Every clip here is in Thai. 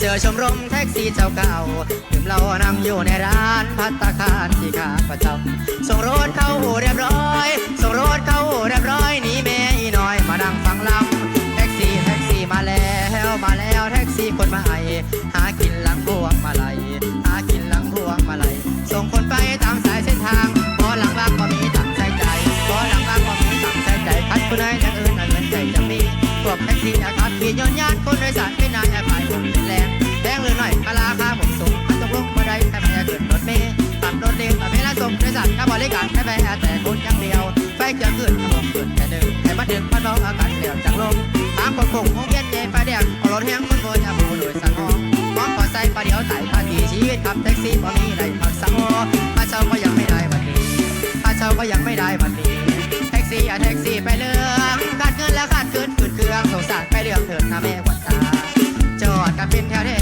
เจอชมรมแท็กซี่เจ้าเก่าดื่มเหล้านั่งอยู่ในร้านพัตตาคารที่ข้าประจำส่งรถเข้าหูเรียบร้อยส่งรถเข้าหูเรียบร้อยหนีแม่อีน้อยมานั่งฟังลำแท็กซี่แท็กซี่มาแล้วมาแล้วแท็กซี่คนมาไอหากินหลังพวงมาลัยหากินหลังพวงมาลัยส่งคนไปตามสายเส้นทางพอหลังบ้างก็มีตังค์ใส่ใจพอหลังบ้างก็มีตังค์ใส่ใจคัดคนไหนอย่างอื่นนั่นเงินใจจะมีพวกแท็กซี่อาการขี่ย้อนยานคนโดยสาร ส่งโดยสารค่าบริการแค่แพ้แต่คนอย่างเดียว ไฟเขียวขึ้นระบบขึ้นแค่หนึ่งแต่มาถึงมันเบาอาการเดี่ยวจากลมทางคนคงคงเย็นเย็นไฟแดงเอารถแห้งคนโบยอาบูโดยสังหอมองขอใส่ประเดียวไต่ภาษีชีวิตขับแท็กซี่พอมีได้พักสังหอค่าเช่าก็ยังไม่ได้วันนี้ค่าเช่าก็ยังไม่ได้วันนี้แท็กซี่อะแท็กซี่ไปเรื่องขาดเงินแล้วขาดเกินฝืดเครื่องสงสารไปเรื่องเถิดนะแม่กวัดตาจอดกันเป็นแถวแถว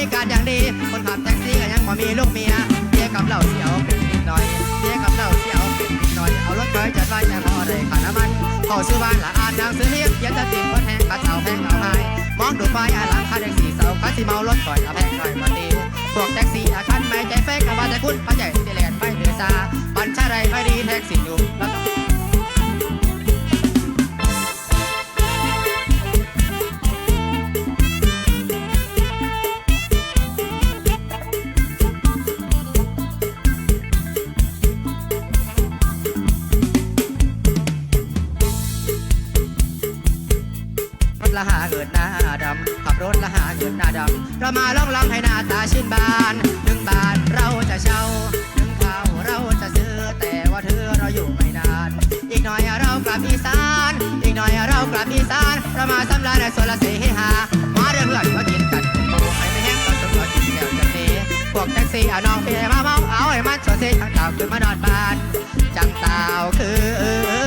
ริการอย่างดี คนขับแท็กซี่ก็ยังบ่มีลูกเมียเมียกับเหล่าเสียวเป็นนิดหน่อยเมียกับเหล่าเสียวเป็นนิดหน่อย เอารถไปจัดไว้แต่พอได้ค่าน้ำมันเข้าซื้อบ้านละอ่านหนังสือเรียกเขียนจะติดคนแหงกระเสาแพงเอาให้มองดูไฟอ่านหลังคาแท็กซี่เสาคัสสิเมารถก่อยละแพงหน่อยมาตีพวกแท็กซี่อาคันไม่ใจเฟกกับว่าแต่คุณพระใหญ่เจริญไม่เดือซาปัญชาไรไม่ดีแท็กซี่อยู่แล้ว ละหาเกิดหน้าดำขับรถละหาเกิดหน้าดำเรามาล่องลำให้หน้าตาชื่นบานหนึ่งบาทเราจะเช่าหนึ่งข้าวเราจะซื้อแต่ว่าเธอเราอยู่ไม่นาน อีกหน่อยเรากลับอีสาน อีกหน่อยเรากลับอีสานเรามาสำราญในสวนละเสเฮฮามาเรื่องเพื่อนมากินกันเป็นโตให้ไม่แห้งก็จนว่ากินแล้วจะเทพวกแท็กซี่เอาน้องเพียมาเมาเอาให้มันชวนเซ่ทั้งเต่าขึ้นมานอนบ้านจังเต่าคืนมานอนบ้านเออ